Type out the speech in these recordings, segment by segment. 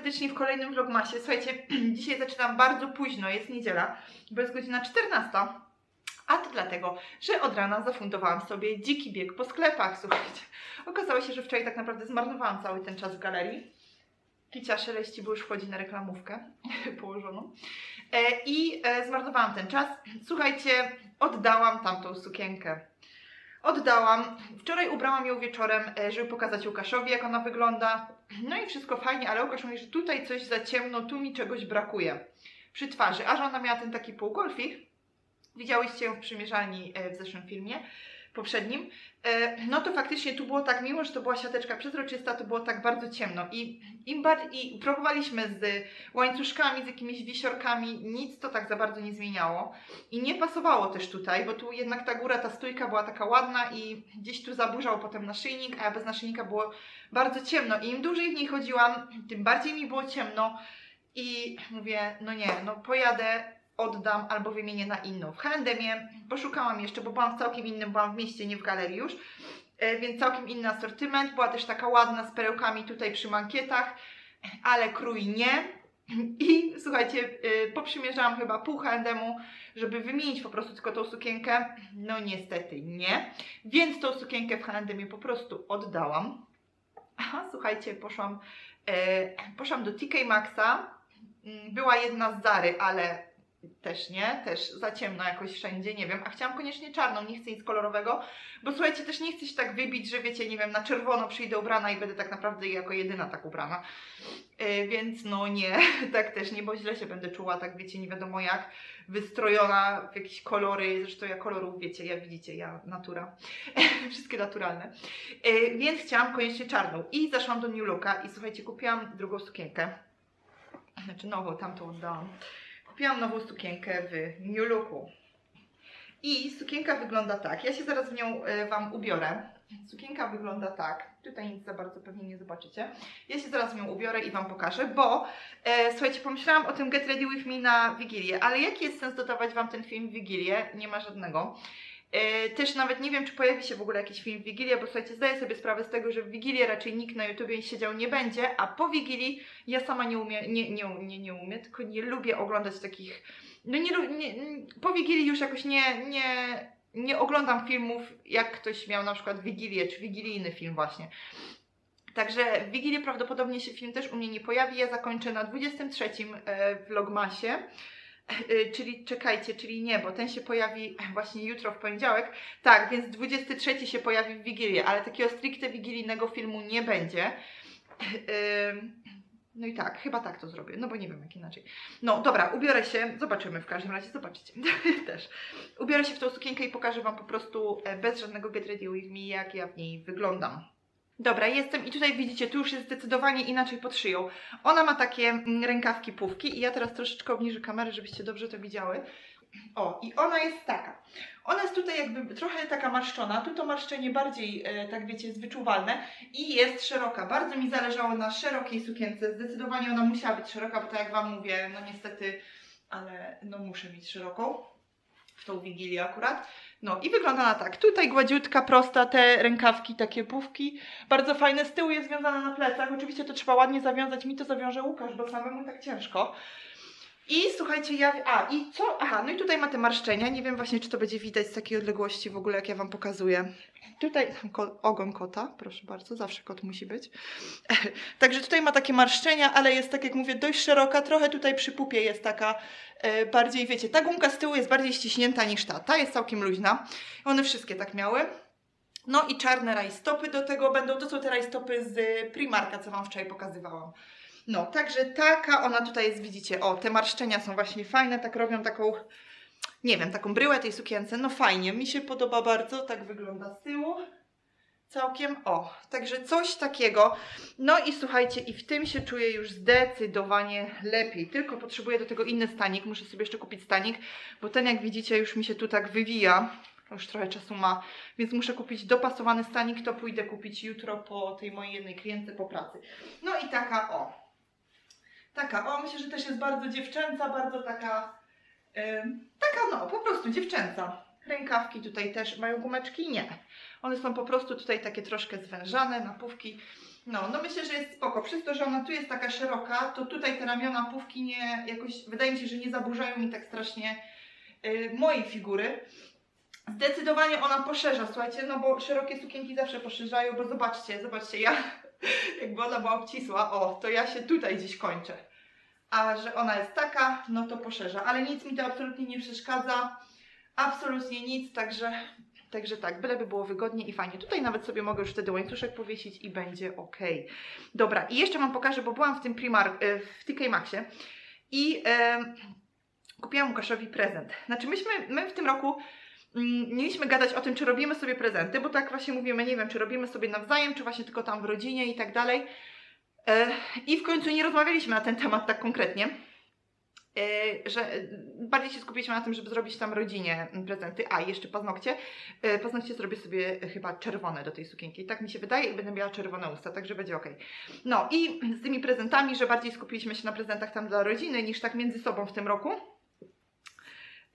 serdecznie w kolejnym vlogmasie. Słuchajcie, dzisiaj zaczynam bardzo późno, jest niedziela, bo jest godzina 14. A to dlatego, że od rana zafundowałam sobie dziki bieg po sklepach, słuchajcie. Okazało się, że wczoraj tak naprawdę zmarnowałam cały ten czas w galerii. Kicia szeleści, bo już wchodzi na reklamówkę położoną. E, I e, zmarnowałam ten czas. Słuchajcie, oddałam tamtą sukienkę. Oddałam. Wczoraj ubrałam ją wieczorem, e, żeby pokazać Łukaszowi, jak ona wygląda. No i wszystko fajnie, ale Łukasz mówi, że tutaj coś za ciemno, tu mi czegoś brakuje przy twarzy. A że ona miała ten taki półgolfik, widziałyście ją w przymierzalni e, w zeszłym filmie, poprzednim, e, no to faktycznie tu było tak, mimo że to była siateczka przezroczysta, to było tak bardzo ciemno. I im bardziej, i próbowaliśmy z łańcuszkami, z jakimiś wisiorkami, nic to tak za bardzo nie zmieniało. I nie pasowało też tutaj, bo tu jednak ta góra, ta stójka była taka ładna i gdzieś tu zaburzał potem naszyjnik, a bez naszyjnika było bardzo ciemno. I im dłużej w niej chodziłam, tym bardziej mi było ciemno. I mówię, no nie, no pojadę, oddam albo wymienię na inną. W H&M poszukałam jeszcze, bo byłam w całkiem innym, byłam w mieście, nie w galerii już, e, więc całkiem inny asortyment, była też taka ładna z perełkami tutaj przy mankietach, ale krój nie. I słuchajcie, e, poprzymierzałam chyba pół H&M-u, żeby wymienić po prostu tylko tą sukienkę. No niestety nie. Więc tą sukienkę w H&M po prostu oddałam. Aha, słuchajcie, poszłam, e, poszłam do TK Maxa. Mm, Była jedna z Zary, ale też nie, też za ciemno jakoś wszędzie, nie wiem, a chciałam koniecznie czarną, nie chcę nic kolorowego, bo słuchajcie, też nie chcę się tak wybić, że wiecie, nie wiem, na czerwono przyjdę ubrana i będę tak naprawdę jako jedyna tak ubrana, yy, więc no nie, tak też nie, bo źle się będę czuła, tak wiecie, nie wiadomo jak, wystrojona w jakieś kolory, zresztą ja kolorów, wiecie, ja widzicie, ja natura, wszystkie naturalne, yy, więc chciałam koniecznie czarną. I zaszłam do New Looka i słuchajcie, kupiłam drugą sukienkę, znaczy nową, tamtą oddałam, Kupiłam nową sukienkę w New Looku. I sukienka wygląda tak. Ja się zaraz w nią e, Wam ubiorę. Sukienka wygląda tak. Tutaj nic za bardzo pewnie nie zobaczycie. Ja się zaraz w nią ubiorę i Wam pokażę, bo e, słuchajcie, pomyślałam o tym Get Ready With Me na Wigilię, ale jaki jest sens dodawać Wam ten film w Wigilię? Nie ma żadnego. E, też nawet nie wiem, czy pojawi się w ogóle jakiś film w Wigilię, bo słuchajcie, zdaję sobie sprawę z tego, że w Wigilię raczej nikt na YouTubie siedział nie będzie, a po Wigilii ja sama nie umiem, nie, nie, nie, nie umiem, tylko nie lubię oglądać takich, no nie, nie po Wigilii już jakoś nie, nie, nie oglądam filmów, jak ktoś miał na przykład Wigilię, czy wigilijny film właśnie. Także w Wigilię prawdopodobnie się film też u mnie nie pojawi, ja zakończę na 23 e, vlogmasie. Y, Czyli czekajcie, czyli nie, bo ten się pojawi właśnie jutro w poniedziałek. Tak, więc 23 się pojawi w Wigilię, ale takiego stricte wigilijnego filmu nie będzie. Ym, No i tak, chyba tak to zrobię, no bo nie wiem jak inaczej. No dobra, ubiorę się, zobaczymy w każdym razie, zobaczycie też. Ubiorę się w tą sukienkę i pokażę Wam po prostu e, bez żadnego get ready with me, jak ja w niej wyglądam. Dobra, jestem i tutaj widzicie, tu już jest zdecydowanie inaczej pod szyją. Ona ma takie mm, rękawki pówki i ja teraz troszeczkę obniżę kamerę, żebyście dobrze to widziały. O, i ona jest taka. Ona jest tutaj jakby trochę taka marszczona, tu to marszczenie bardziej, e, tak wiecie, jest wyczuwalne i jest szeroka. Bardzo mi zależało na szerokiej sukience, zdecydowanie ona musiała być szeroka, bo tak jak Wam mówię, no niestety, ale no muszę mieć szeroką, w tą wigilię akurat. No i wygląda ona tak, tutaj gładziutka, prosta, te rękawki, takie pówki, bardzo fajne, z tyłu jest związane na plecach, oczywiście to trzeba ładnie zawiązać, mi to zawiąże Łukasz, bo samemu tak ciężko. I słuchajcie, ja. A, i co? Aha, no i tutaj ma te marszczenia. Nie wiem właśnie, czy to będzie widać z takiej odległości w ogóle, jak ja Wam pokazuję. Tutaj ko ogon kota, proszę bardzo, zawsze kot musi być. Także tutaj ma takie marszczenia, ale jest, tak jak mówię, dość szeroka. Trochę tutaj przy pupie jest taka e, bardziej, wiecie, ta gumka z tyłu jest bardziej ściśnięta niż ta. Ta jest całkiem luźna. One wszystkie tak miały. No i czarne rajstopy do tego będą. To są te rajstopy z Primarka, co Wam wczoraj pokazywałam. No, także taka ona tutaj jest, widzicie, o, te marszczenia są właśnie fajne, tak robią taką, nie wiem, taką bryłę tej sukience, no fajnie, mi się podoba bardzo, tak wygląda z tyłu, całkiem, o, także coś takiego, no i słuchajcie, i w tym się czuję już zdecydowanie lepiej, tylko potrzebuję do tego inny stanik, muszę sobie jeszcze kupić stanik, bo ten, jak widzicie, już mi się tu tak wywija, już trochę czasu ma, więc muszę kupić dopasowany stanik, to pójdę kupić jutro po tej mojej jednej klientce po pracy. No i taka, o, Taka, o myślę, że też jest bardzo dziewczęca, bardzo taka, ym, taka no, po prostu dziewczęca. Rękawki tutaj też mają gumeczki? Nie. One są po prostu tutaj takie troszkę zwężane, napówki. No, no myślę, że jest spoko. Przez to, że ona tu jest taka szeroka, to tutaj te ramiona, pówki nie jakoś, wydaje mi się, że nie zaburzają mi tak strasznie y, mojej figury. Zdecydowanie ona poszerza, słuchajcie, no bo szerokie sukienki zawsze poszerzają, bo zobaczcie, zobaczcie, ja jakby ona była obcisła, o, to ja się tutaj gdzieś kończę. A że ona jest taka, no to poszerza, ale nic mi to absolutnie nie przeszkadza, absolutnie nic, także, także tak, byleby było wygodnie i fajnie. Tutaj nawet sobie mogę już wtedy łańcuszek powiesić i będzie ok. Dobra, i jeszcze Wam pokażę, bo byłam w tym Primark, e, w TK Maxie i em, kupiłam Łukaszowi prezent. Znaczy myśmy, my w tym roku mieliśmy gadać o tym, czy robimy sobie prezenty, bo tak właśnie mówimy, nie wiem, czy robimy sobie nawzajem, czy właśnie tylko tam w rodzinie i tak dalej. E, I w końcu nie rozmawialiśmy na ten temat tak konkretnie, e, że bardziej się skupiliśmy na tym, żeby zrobić tam rodzinie mm, prezenty. A, jeszcze paznokcie. E, Paznokcie zrobię sobie chyba czerwone do tej sukienki. Tak mi się wydaje i będę miała czerwone usta, także będzie ok. No i z tymi prezentami, że bardziej skupiliśmy się na prezentach tam dla rodziny niż tak między sobą w tym roku.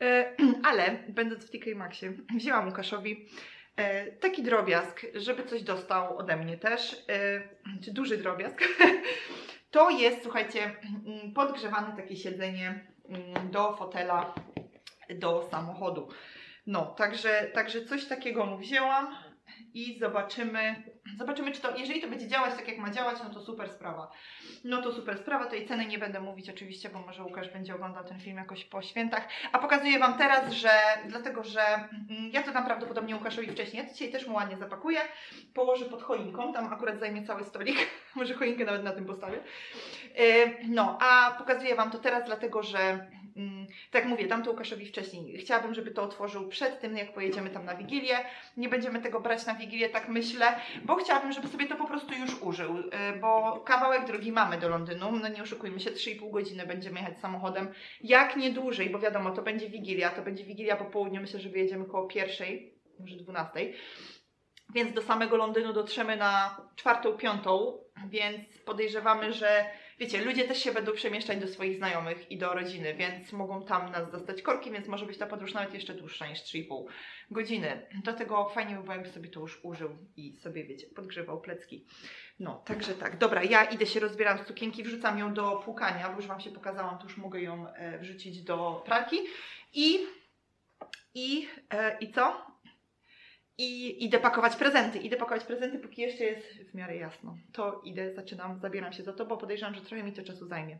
E, Ale będąc w TK Maxie, wzięłam Łukaszowi e, taki drobiazg, żeby coś dostał ode mnie też, e, czy duży drobiazg. To jest, słuchajcie, mm, podgrzewane takie siedzenie mm, do fotela, do samochodu. No, także, także coś takiego mu wzięłam i zobaczymy, zobaczymy, czy to, jeżeli to będzie działać tak, jak ma działać, no to super sprawa. No to super sprawa, tej ceny nie będę mówić oczywiście, bo może Łukasz będzie oglądał ten film jakoś po świętach. A pokazuję Wam teraz, że dlatego, że mm, ja to dam prawdopodobnie Łukaszowi wcześniej. Ja dzisiaj też mu ładnie zapakuję, położę pod choinką, tam akurat zajmie cały stolik, może choinkę nawet na tym postawię. Yy, No, a pokazuję Wam to teraz, dlatego że tak jak mówię, dam to Łukaszowi wcześniej. Chciałabym, żeby to otworzył przed tym, jak pojedziemy tam na Wigilię. Nie będziemy tego brać na Wigilię, tak myślę, bo chciałabym, żeby sobie to po prostu już użył, yy, bo kawałek drogi mamy do Londynu, no nie oszukujmy się, 3,5 godziny będziemy jechać samochodem, jak nie dłużej, bo wiadomo, to będzie Wigilia, to będzie Wigilia po południu, myślę, że wyjedziemy koło pierwszej, może 12. Więc do samego Londynu dotrzemy na czwartą, piątą, więc podejrzewamy, że wiecie, ludzie też się będą przemieszczać do swoich znajomych i do rodziny, więc mogą tam nas dostać korki, więc może być ta podróż nawet jeszcze dłuższa niż 3,5 godziny. Do tego fajnie by było, sobie to już użył i sobie, wiecie, podgrzewał plecki. No, także tak. Dobra, ja idę się rozbieram z sukienki, wrzucam ją do płukania, bo już Wam się pokazałam, to już mogę ją e, wrzucić do pralki. I, i, e, i co? I idę pakować prezenty. Idę pakować prezenty, póki jeszcze jest w miarę jasno. To idę, zaczynam, zabieram się za to, bo podejrzewam, że trochę mi to czasu zajmie.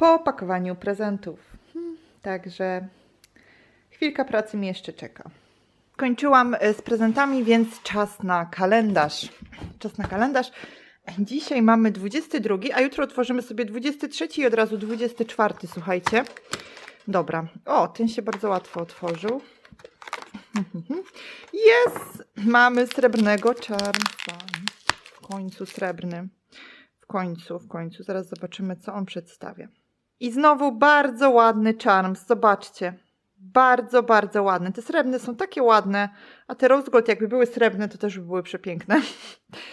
po, opakowaniu prezentów. Hmm, Także chwilka pracy mnie jeszcze czeka. Kończyłam e, z prezentami, więc czas na kalendarz. Czas na kalendarz. Dzisiaj mamy 22, a jutro otworzymy sobie 23 i od razu 24, słuchajcie. Dobra. O, ten się bardzo łatwo otworzył. Jest! Mamy srebrnego Charmsa. W końcu srebrny. W końcu, w końcu. Zaraz zobaczymy, co on przedstawia. I znowu bardzo ładny Charms. Zobaczcie. Bardzo, bardzo ładne. Te srebrne są takie ładne, a te rose gold jakby były srebrne, to też by były przepiękne.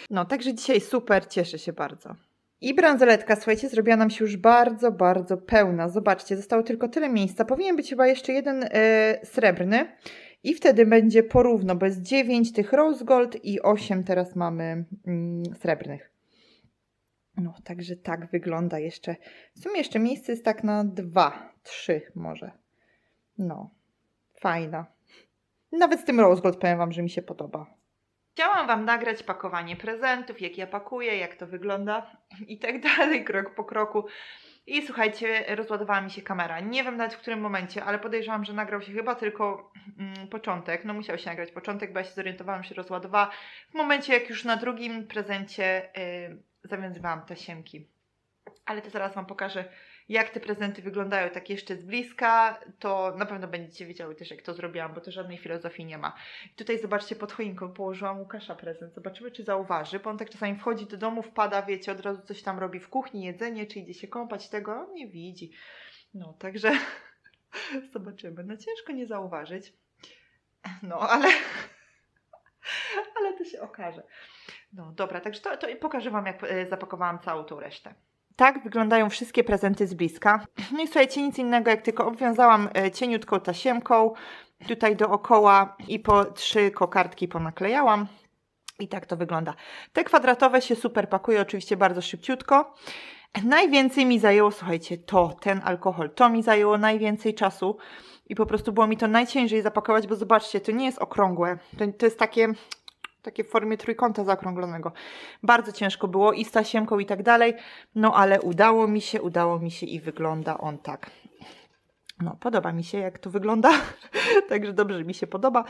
No, także dzisiaj super, cieszę się bardzo. I bransoletka, słuchajcie, zrobiła nam się już bardzo, bardzo pełna. Zobaczcie, zostało tylko tyle miejsca. Powinien być chyba jeszcze jeden e, srebrny i wtedy będzie porówno, bo jest 9 tych rose gold i 8 teraz mamy mm, srebrnych. No, także tak wygląda jeszcze. W sumie jeszcze miejsce jest tak na dwa, trzy może. No, fajna. Nawet z tym rose gold powiem Wam, że mi się podoba. Chciałam Wam nagrać pakowanie prezentów, jak ja pakuję, jak to wygląda i tak dalej, krok po kroku. I słuchajcie, rozładowała mi się kamera. Nie wiem nawet w którym momencie, ale podejrzewam, że nagrał się chyba tylko mm, początek. No musiał się nagrać początek, bo ja się zorientowałam, że się rozładowała w momencie, jak już na drugim prezencie y, zawiązywałam tasiemki. Ale to zaraz Wam pokażę, jak te prezenty wyglądają tak jeszcze z bliska, to na pewno będziecie wiedziały też, jak to zrobiłam, bo to żadnej filozofii nie ma. Tutaj zobaczcie, pod choinką położyłam Łukasza prezent. Zobaczymy, czy zauważy, bo on tak czasami wchodzi do domu, wpada, wiecie, od razu coś tam robi w kuchni, jedzenie, czy idzie się kąpać, tego on nie widzi. No, także zobaczymy. No ciężko nie zauważyć. No, ale ale to się okaże. No dobra, także to, to pokażę Wam, jak e, zapakowałam całą tą resztę. Tak wyglądają wszystkie prezenty z bliska. No i słuchajcie, nic innego, jak tylko obwiązałam e, cieniutką tasiemką tutaj dookoła i po trzy kokardki ponaklejałam. I tak to wygląda. Te kwadratowe się super pakuje, oczywiście bardzo szybciutko. Najwięcej mi zajęło, słuchajcie, to, ten alkohol. To mi zajęło najwięcej czasu i po prostu było mi to najciężej zapakować, bo zobaczcie, to nie jest okrągłe. To, to jest takie, takie w formie trójkąta zaokrąglonego. Bardzo ciężko było i z tasiemką i tak dalej, no ale udało mi się, udało mi się i wygląda on tak. No, podoba mi się, jak to wygląda, także dobrze mi się podoba.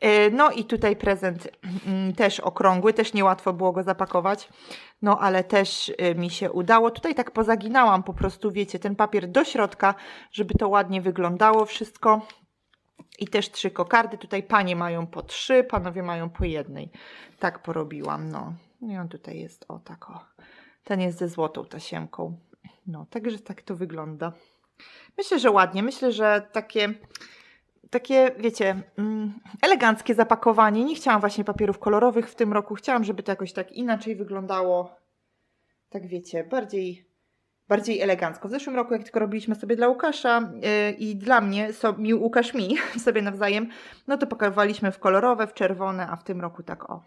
E, No i tutaj prezent mm, też okrągły, też niełatwo było go zapakować, no ale też e, mi się udało. Tutaj tak pozaginałam po prostu, wiecie, ten papier do środka, żeby to ładnie wyglądało wszystko. I też trzy kokardy, tutaj panie mają po trzy, panowie mają po jednej. Tak porobiłam, no. I on tutaj jest, o tak o. Ten jest ze złotą tasiemką. No, także tak to wygląda. Myślę, że ładnie. Myślę, że takie, takie wiecie, mm, eleganckie zapakowanie. Nie chciałam właśnie papierów kolorowych w tym roku. Chciałam, żeby to jakoś tak inaczej wyglądało. Tak wiecie, bardziej, bardziej elegancko. W zeszłym roku, jak tylko robiliśmy sobie dla Łukasza yy, i dla mnie, so, mi, Łukasz mi, sobie nawzajem, no to pakowaliśmy w kolorowe, w czerwone, a w tym roku tak o.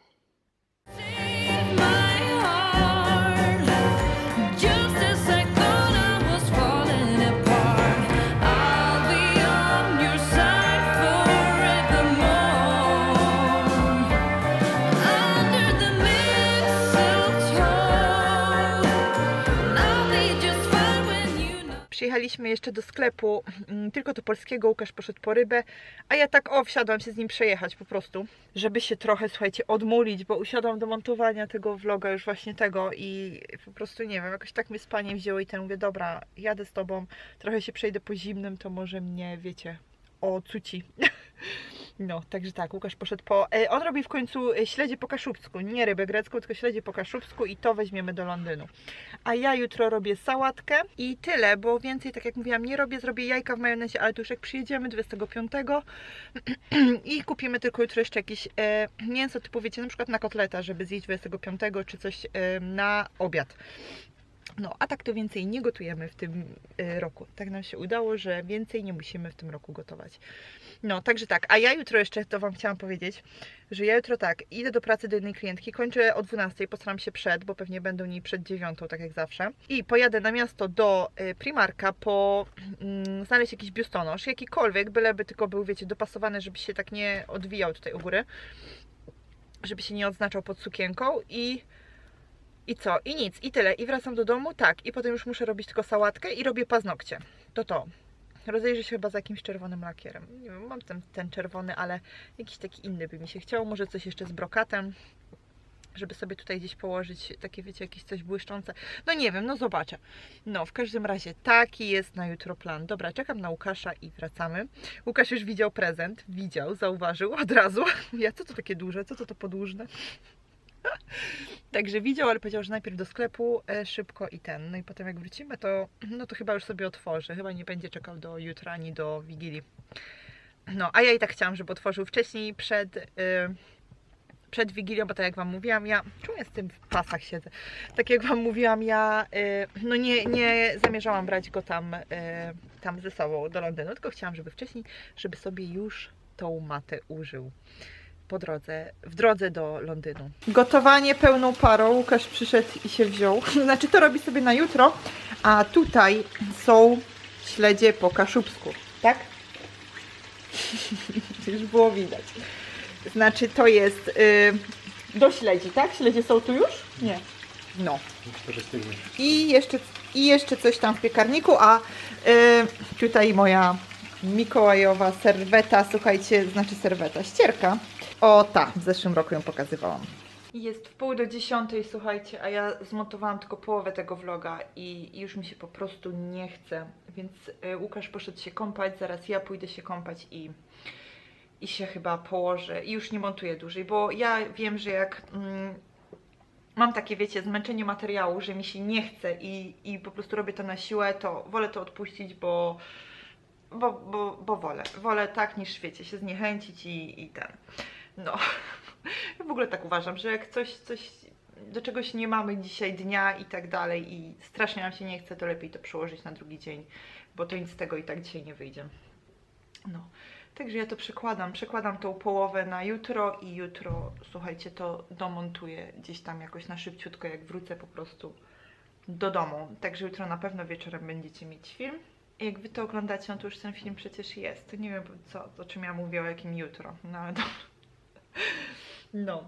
Przyjechaliśmy jeszcze do sklepu, mm, tylko do polskiego, Łukasz poszedł po rybę, a ja tak o, wsiadłam się z nim przejechać po prostu, żeby się trochę, słuchajcie, odmulić, bo usiadłam do montowania tego vloga, już właśnie tego i po prostu, nie wiem, jakoś tak mnie spanie wzięło i ten mówię, dobra, jadę z tobą, trochę się przejdę po zimnym, to może mnie, wiecie, ocuci. No, także tak, Łukasz poszedł po... E, on robi w końcu e, śledzie po kaszubsku, nie rybę grecką, tylko śledzie po kaszubsku i to weźmiemy do Londynu. A ja jutro robię sałatkę i tyle, bo więcej, tak jak mówiłam, nie robię. Zrobię jajka w majonezie, ale to już jak przyjedziemy 25 i kupimy tylko jutro jeszcze jakieś e, mięso typu, wiecie, na przykład na kotleta, żeby zjeść 25 czy coś e, na obiad. No, a tak to więcej nie gotujemy w tym e, roku. Tak nam się udało, że więcej nie musimy w tym roku gotować. No, także tak. A ja jutro jeszcze, to Wam chciałam powiedzieć, że ja jutro tak, idę do pracy do jednej klientki, kończę o 12, postaram się przed, bo pewnie będą niej przed 9, tak jak zawsze. I pojadę na miasto do y, Primarka po mm, znaleźć jakiś biustonosz, jakikolwiek, byleby tylko był, wiecie, dopasowany, żeby się tak nie odwijał tutaj u góry, żeby się nie odznaczał pod sukienką i I co? I nic, i tyle. I wracam do domu, tak. I potem już muszę robić tylko sałatkę i robię paznokcie. To to. Rozejrzę się chyba za jakimś czerwonym lakierem. Nie wiem, mam ten, ten czerwony, ale jakiś taki inny by mi się chciał. Może coś jeszcze z brokatem, żeby sobie tutaj gdzieś położyć takie, wiecie, jakieś coś błyszczące. No nie wiem, no zobaczę. No, w każdym razie taki jest na jutro plan. Dobra, czekam na Łukasza i wracamy. Łukasz już widział prezent. Widział, zauważył od razu. Ja, co to takie duże? Co to to podłużne? Także widział, ale powiedział, że najpierw do sklepu e, szybko i ten. No i potem jak wrócimy, to no to chyba już sobie otworzy. Chyba nie będzie czekał do jutra ani do Wigilii. No, a ja i tak chciałam, żeby otworzył wcześniej przed, y, przed Wigilią, bo tak jak Wam mówiłam, ja czuję z tym w pasach siedzę. Tak jak Wam mówiłam, ja y, no nie, nie zamierzałam brać go tam, y, tam ze sobą do Londynu, tylko chciałam, żeby wcześniej, żeby sobie już tą matę użył po drodze, w drodze do Londynu. Gotowanie pełną parą. Łukasz przyszedł i się wziął. Znaczy to robi sobie na jutro, a tutaj są śledzie po kaszubsku, tak? Już było widać. Znaczy to jest y, do śledzi, tak? Śledzie są tu już? Nie. No. I jeszcze, I jeszcze coś tam w piekarniku, a y, tutaj moja mikołajowa serweta, słuchajcie, znaczy serweta, ścierka. O ta, w zeszłym roku ją pokazywałam. Jest w pół do dziesiątej, słuchajcie, a ja zmontowałam tylko połowę tego vloga i już mi się po prostu nie chce, więc y, Łukasz poszedł się kąpać, zaraz ja pójdę się kąpać i, i się chyba położę i już nie montuję dłużej, bo ja wiem, że jak mm, mam takie, wiecie, zmęczenie materiału, że mi się nie chce i, i po prostu robię to na siłę, to wolę to odpuścić, bo, bo, bo, bo wolę. Wolę tak niż, wiecie, się zniechęcić i, i ten. No. W ogóle tak uważam, że jak coś, coś do czegoś nie mamy dzisiaj dnia i tak dalej i strasznie nam się nie chce, to lepiej to przełożyć na drugi dzień, bo to nic z tego i tak dzisiaj nie wyjdzie. No. Także ja to przekładam, przekładam tą połowę na jutro i jutro, słuchajcie, to domontuję gdzieś tam jakoś na szybciutko, jak wrócę po prostu do domu. Także jutro na pewno wieczorem będziecie mieć film. Jak wy to oglądacie, no to już ten film przecież jest. To nie wiem, co, o czym ja mówię, o jakim jutro. No ale dobra. No.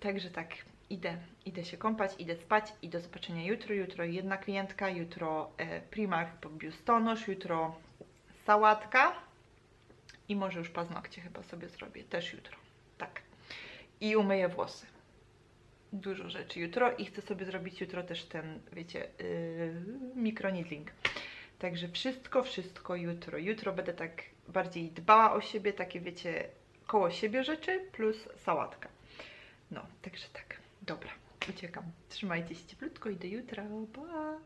Także tak, idę, idę się kąpać, idę spać i do zobaczenia jutro. Jutro jedna klientka, jutro e, Primark biustonosz, jutro sałatka i może już paznokcie chyba sobie zrobię, też jutro. Tak. I umyję włosy. Dużo rzeczy jutro i chcę sobie zrobić jutro też ten, wiecie, yy, mikroneedling. Także wszystko, wszystko jutro. Jutro będę tak bardziej dbała o siebie, takie wiecie, koło siebie rzeczy plus sałatka. No, także tak. Dobra, uciekam. Trzymajcie się cieplutko i do jutra. Pa!